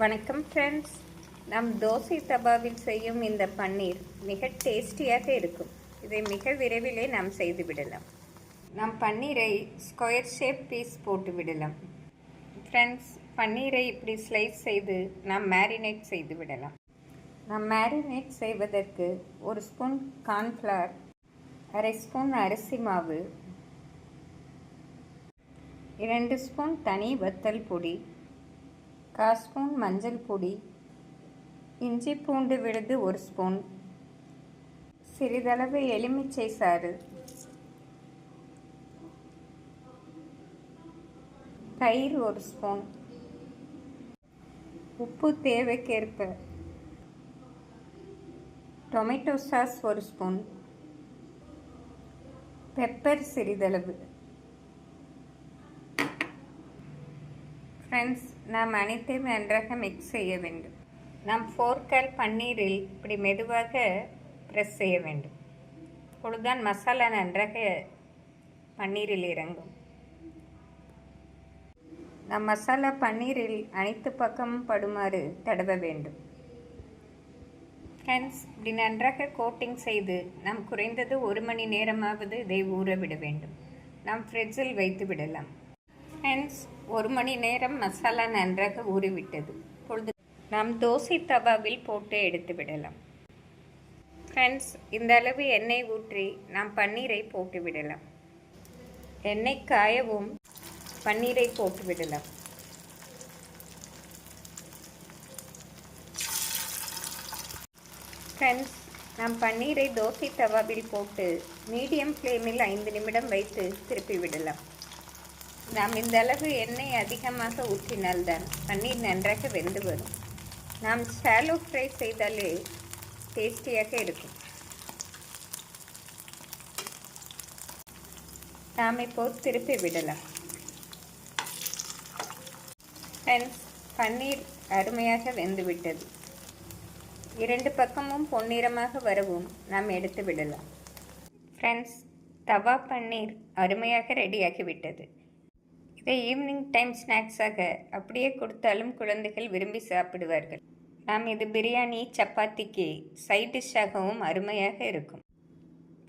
வணக்கம் ஃப்ரெண்ட்ஸ் நம் தோசை தபாவில் செய்யும் இந்த பன்னீர் மிக டேஸ்டியாக இருக்கும். இதை மிக விரைவிலே நாம் செய்து விடலாம். நம் பன்னீரை ஸ்கொயர் ஷேப் பீஸ் போட்டு விடலாம். ஃப்ரெண்ட்ஸ் பன்னீரை இப்படி ஸ்லைஸ் செய்து நாம் மேரினேட் செய்து விடலாம். நாம் மேரினேட் செய்வதற்கு ஒரு ஸ்பூன் கார்ன்ஃப்ளவர் அரை ஸ்பூன் அரிசி மாவு இரண்டு ஸ்பூன் தனி வத்தல் பொடி கால் ஸ்பூன் மஞ்சள் பொடி இஞ்சி பூண்டு விழுது ஒரு ஸ்பூன். சிறிதளவு எலுமிச்சை சாறு. தயிர் ஒரு ஸ்பூன். உப்பு தேவைக்கேற்ப. டொமேட்டோ சாஸ் ஒரு ஸ்பூன். பெப்பர் சிறிதளவு. ஃப்ரெண்ட்ஸ் நாம் அனைத்தையும் நன்றாக மிக்ஸ் செய்ய வேண்டும். நாம் ஃபோர்க்கால் பன்னீரில் இப்படி மெதுவாக ப்ரெஸ் செய்ய வேண்டும். அப்பொழுதுதான் மசாலா நன்றாக பன்னீரில் இறங்கும். நம் மசாலா பன்னீரில் அனைத்து பக்கமும் படுமாறு தடவ வேண்டும். ஃப்ரெண்ட்ஸ் இப்படி நன்றாக கோட்டிங் செய்து நாம் குறைந்தது ஒரு மணி நேரமாவது இதை ஊற விட வேண்டும். நாம் ஃப்ரிட்ஜில் வைத்து விடலாம். ஃப்ரெண்ட்ஸ் ஒரு மணி நேரம் மசாலா நன்றாக ஊறிவிட்டது. பொழுது நாம் தோசை தவாவில் போட்டு எடுத்து விடலாம். ஃப்ரெண்ட்ஸ் இந்த அளவு எண்ணெய் ஊற்றி நாம் பன்னீரை போட்டு விடலாம். எண்ணெய் காயவும் பன்னீரை போட்டு விடலாம். ஃப்ரெண்ட்ஸ் நாம் பன்னீரை தோசை தவாவில் போட்டு மீடியம் ஃப்ளேமில் ஐந்து நிமிடம் வைத்து திருப்பி விடலாம். நாம் இந்த அளவு எண்ணெய் அதிகமாக ஊற்றினால்தான் பன்னீர் நன்றாக வெந்து வரும். நாம் ஷாலோ ஃப்ரை செய்தாலே டேஸ்டியாக இருக்கும். நாம் இப்போது திருப்பி விடலாம். ஃப்ரெண்ட்ஸ் பன்னீர் அருமையாக வெந்துவிட்டது இரண்டு பக்கமும் பொன்னிறமாக வரவும் நாம் எடுத்து விடலாம். ஃப்ரெண்ட்ஸ் தவா பன்னீர் அருமையாக ரெடியாகிவிட்டது இதை ஈவினிங் டைம் ஸ்நாக்ஸாக அப்படியே கொடுத்தாலும் குழந்தைகள் விரும்பி சாப்பிடுவார்கள். நாம் இது பிரியாணி சப்பாத்திக்கு சைட் டிஷ்ஷாகவும் அருமையாக இருக்கும்.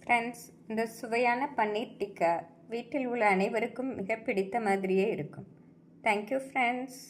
ஃப்ரெண்ட்ஸ் இந்த சுவையான பன்னீர் டிக்கா வீட்டில் உள்ள அனைவருக்கும் மிக பிடித்த மாதிரியே இருக்கும். Thank you friends